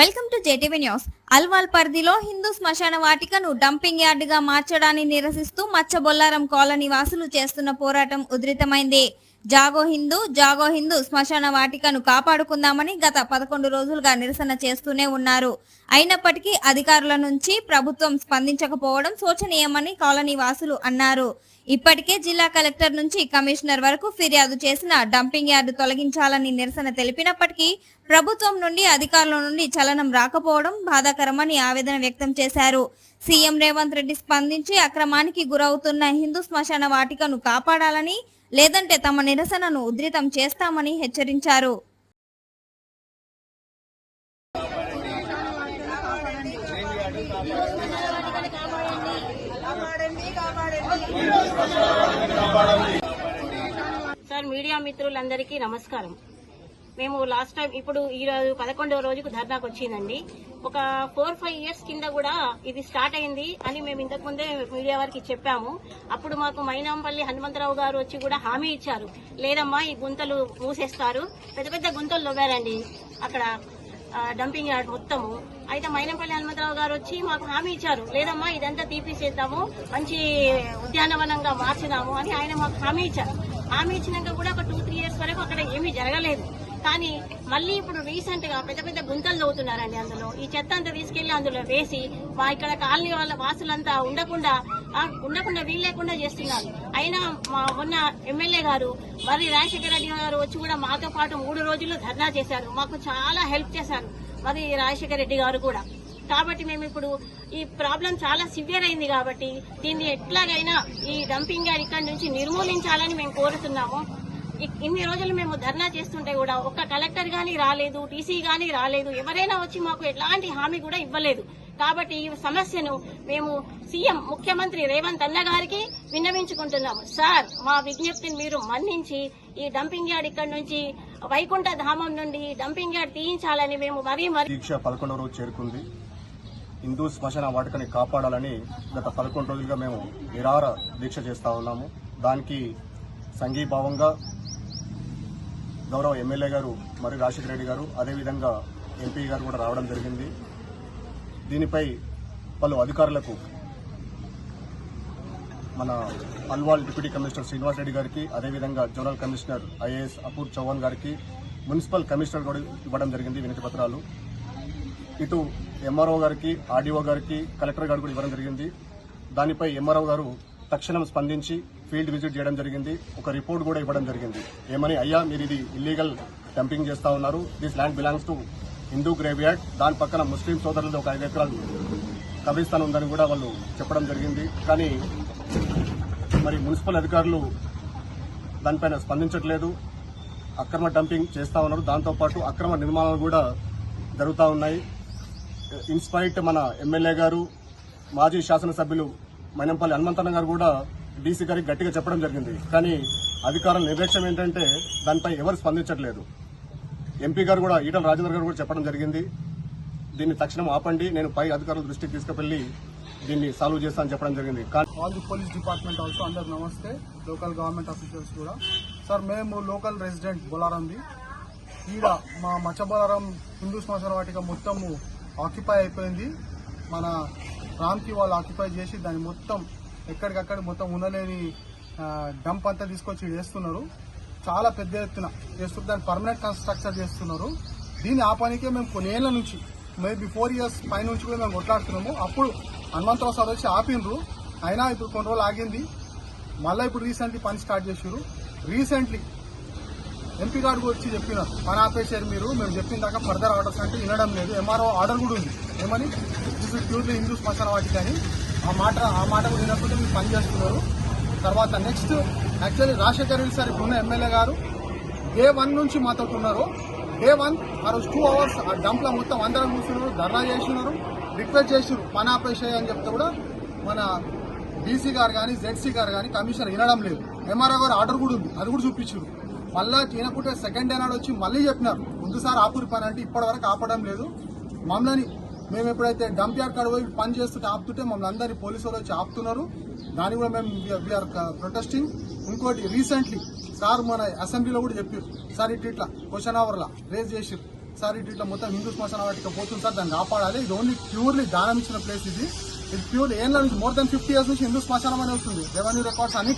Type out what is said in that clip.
Welcome to JTV news. Alwal పరిధిలో హిందూ శ్మశాన వాటికను dumping యార్డుగా మార్చడాన్ని నిరసిస్తూ మచ్చబొల్లారం కాలనీ వాసులు చేస్తున్న పోరాటం ఉధృతమైంది. జాగో హిందూ జాగో హిందూ శ్మశాన వాటికను కాపాడుకుందామని గత పదకొండు రోజులుగా నిరసన చేస్తూనే ఉన్నారు. అయినప్పటికీ అధికారుల నుంచి ప్రభుత్వం స్పందించకపోవడం శోచనీయమని కాలనీ వాసులు అన్నారు. ఇప్పటికే జిల్లా కలెక్టర్ నుంచి కమిషనర్ వరకు ఫిర్యాదు చేసిన డంపింగ్ యార్డు తొలగించాలని నిరసన తెలిపినప్పటికీ ప్రభుత్వం నుండి అధికారుల నుండి చలనం రాకపోవడం బాధాకరమని ఆవేదన వ్యక్తం చేశారు. సీఎం రేవంత్ రెడ్డి స్పందించి అక్రమానికి గురవుతున్న హిందూ శ్మశాన వాటికను కాపాడాలని లేదంటే తమ నిరసనను ఉధృతం చేస్తామని హెచ్చరించారు. సార్ మీడియా మిత్రులందరికీ నమస్కారం. మేము లాస్ట్ టైం ఇప్పుడు ఈ రోజు పదకొండవ రోజుకు ధర్నాకు వచ్చిందండి. ఒక ఫోర్ ఫైవ్ ఇయర్స్ కింద కూడా ఇది స్టార్ట్ అయింది అని మేము ఇంతకు ముందే మీడియా వారికి చెప్పాము. అప్పుడు మాకు మైనాంపల్లి హనుమంతరావు గారు వచ్చి కూడా హామీ ఇచ్చారు. లేదమ్మా ఈ గుంతలు మూసేస్తారు. పెద్ద పెద్ద గుంతలు తవ్వారండి అక్కడ డంపింగ్ యార్డ్ మొత్తము. అయితే మైనంపల్లి హనుమంతరావు గారు వచ్చి మాకు హామీ ఇచ్చారు. లేదమ్మా ఇదంతా తీపిసేద్దాము మంచి ఉద్యానవనంగా మార్చుదాము అని ఆయన మాకు హామీ ఇచ్చారు. హామీ ఇచ్చినాక కూడా ఒక టూ త్రీ ఇయర్స్ వరకు అక్కడ ఏమీ జరగలేదు. కానీ మళ్ళీ ఇప్పుడు రీసెంట్గా పెద్ద పెద్ద గుంతలు తవ్వుతున్నారండి అందులో. ఈ చెత్త అంతా తీసుకెళ్ళి అందులో వేసి మా ఇక్కడ కాలనీ వాళ్ళ వాసులంతా ఉండకుండా ఉండకుండా ఉండకుండా వీల్లేకుండా చేస్తున్నారు. అయినా మా మొన్న ఎమ్మెల్యే గారు మరి రాజశేఖర రెడ్డి గారు వచ్చి కూడా మాతో పాటు మూడు రోజులు ధర్నా చేశారు. మాకు చాలా హెల్ప్ చేశారు మరి రాజశేఖర రెడ్డి గారు కూడా. కాబట్టి మేము ఇప్పుడు ఈ ప్రాబ్లం చాలా సివియర్ అయింది కాబట్టి దీన్ని ఎట్లాగైనా ఈ డంపింగ్ యార్డ్ ఇక్కడ నుంచి నిర్మూలించాలని మేము కోరుతున్నాము. ఇన్ని రోజులు మేము ధర్నా చేస్తుంటే కూడా ఒక్క కలెక్టర్ గాని రాలేదు టీసీ గాని రాలేదు ఎవరైనా వచ్చి మాకు ఎలాంటి హామీ కూడా ఇవ్వలేదు. కాబట్టి ఈ సమస్యను మేము సీఎం ముఖ్యమంత్రి రేవంత్ అన్న గారికి విన్నవించుకుంటున్నాము. సార్ మా విజ్ఞప్తిని మీరు మన్నించి ఈ డంపింగ్ యార్డ్ ఇక్కడ నుంచి వైకుంఠ ధామం నుండి డంపింగ్ యార్డ్ తీయించాలని మేము మరీ మరీ దీక్ష పదకొండవ రోజు చేరుకుంది. హిందూ శ్మశాన వాటికని కాపాడాలని గత పదకొండు రోజులుగా మేము నిరార దీక్ష చేస్తా ఉన్నాము. దానికి సంఘీభావంగా గౌరవ ఎమ్మెల్యే గారు మరి రాజశేఖర రెడ్డి గారు అదేవిధంగా ఎంపీ గారు కూడా రావడం జరిగింది. దీనిపై పలు అధికారులకు మన అల్వాల్ డిప్యూటీ కమిషనర్ శ్రీనివాస్ రెడ్డి గారికి అదేవిధంగా general commissioner IAS Apoor Chauhan గారికి మున్సిపల్ కమిషనర్ కూడా ఇవ్వడం జరిగింది వినతి పత్రాలు. ఇటు ఎంఆర్ఓ గారికి ఆర్డీఓ గారికి కలెక్టర్ గారు కూడా ఇవ్వడం జరిగింది. దానిపై ఎంఆర్ఓ గారు తక్షణం స్పందించి ఫీల్డ్ విజిట్ చేయడం జరిగింది. ఒక రిపోర్ట్ కూడా ఇవ్వడం జరిగింది. ఏమని అయ్యా మీరు ఇది ఇల్లీగల్ డంపింగ్ చేస్తా ఉన్నారు. This land belongs to Hindu graveyard దాని పక్కన ముస్లిం సోదరులది ఒక ఐదు ఎకరాలు కవిస్తాను ఉందని కూడా వాళ్ళు చెప్పడం జరిగింది. కానీ మరి మున్సిపల్ అధికారులు దానిపైన స్పందించట్లేదు. అక్రమ డంపింగ్ చేస్తూ ఉన్నారు. దాంతోపాటు అక్రమ నిర్మాణాలు కూడా జరుగుతూ ఉన్నాయి. ఇన్స్పైట్ మన ఎమ్మెల్యే గారు మాజీ శాసనసభ్యులు మైనంపల్లి హనుమంతన్న గారు కూడా డీసీ గారికి గట్టిగా చెప్పడం జరిగింది. కానీ అధికారం నిర్లక్ష్యం ఏంటంటే దానిపై ఎవరు స్పందించట్లేదు. ఎంపీ గారు కూడా ఈటల రాజేంద్ర గారు కూడా చెప్పడం జరిగింది. దీన్ని తక్షణం ఆపండి. నేను పై అధికారుల దృష్టికి తీసుకువెళ్ళి దీన్ని సాల్వ్ చేస్తానని చెప్పడం జరిగింది. All the police department also అందరు నమస్తే. లోకల్ గవర్నమెంట్ అఫీషియల్స్ కూడా. సార్ మేము లోకల్ రెసిడెంట్ బొలారంది. ఈడ మా మచ్చబొలారం హిందూ శ్మశాన వాటిక మొత్తము ఆక్యుపై అయిపోయింది. మన రామ్కి వాళ్ళు ఆక్యుపై చేసి దాన్ని మొత్తం ఎక్కడికక్కడ మొత్తం ఉండలేని డంప్ అంతా తీసుకొచ్చి వేస్తున్నారు. చాలా పెద్ద ఎత్తున చేస్తున్నారు దాన్ని పర్మనెంట్ కన్స్ట్రక్చర్ చేస్తున్నారు. దీన్ని ఆపానికే మేము కొన్నేళ్ళ నుంచి మేబీ ఫోర్ ఇయర్స్ పై నుంచి కూడా మేము కొట్లాడుతున్నాము. అప్పుడు హనుమంతరావు సార్ వచ్చి ఆపిండ్రు. అయినా ఇప్పుడు కొన్ని రోజులు ఆగింది. మళ్ళీ ఇప్పుడు రీసెంట్లీ పని స్టార్ట్ చేసారు రీసెంట్లీ ఎంపీ గారు వచ్చి చెప్పినారు పని ఆపేశారు మీరు. మేము చెప్పిన దాకా ఫర్దర్ ఆర్డర్స్ అంటే వినడం లేదు. ఎంఆర్ఓ ఆర్డర్ కూడా ఉంది. ఏమని? దిస్ ప్యూర్లీ హిందూ శ్మశాన వాటి కానీ ఆ మాట ఆ మాట కూడా వినకుండా మీరు పని చేస్తున్నారు. తర్వాత next actually Rajasekhar Reddy sir ఇప్పుడున్న ఎమ్మెల్యే గారు డే వన్ నుంచి మాతో ఉన్నారు. డే వన్ ఆ రోజు టూ అవర్స్ ఆ డంప్లో మొత్తం అందరం కూర్చున్నారు ధర్నా చేస్తున్నారు రిక్వెస్ట్ చేస్తున్నారు పని ఆపేసాయి అని చెప్తే కూడా మన డీసీ గారు కానీ జెడ్సీ గారు కానీ కమిషనర్ వినడం లేదు. ఎంఆర్ఓ గారు ఆర్డర్ కూడా ఉంది అది కూడా చూపించారు మళ్ళా తినకుంటే సెకండ్ డే నాడు వచ్చి మళ్ళీ చెప్పినారు ముందుసారి ఆపురి పని అంటే ఇప్పటివరకు ఆపడం లేదు. మమ్మల్ని మేము ఎప్పుడైతే డంప్ యార్డ్ కాడ పోయి పని చేస్తుంటే ఆపుతుంటే మమ్మల్ని అందరినీ పోలీసు వాళ్ళు వచ్చి ఆపుతున్నారు. దాన్ని కూడా మేము వీఆర్ ప్రొటెస్టింగ్ uh, ఇంకోటి రీసెంట్లీ సార్ మన అసెంబ్లీలో కూడా చెప్పారు సార్ ఇటు ఇట్లా క్వశ్చన్ అవర్లా రేజ్ చేసిరు సార్ ఇటు ఇట్లా మొత్తం హిందూ శ్మశాన వాటిక పోతుంది సార్ దాన్ని కాపాడాలి. ఇది ఓన్లీ ప్యూర్లీ దానం ఇచ్చిన ప్లేస్ ఇది. ఇది ప్యూర్ ఏళ్ళ నుంచి మోర్ దెన్ ఫిఫ్టీ ఇయర్స్ నుంచి హిందూ శ్మశానం అనే వస్తుంది. రెవెన్యూ రికార్డ్స్ అన్ని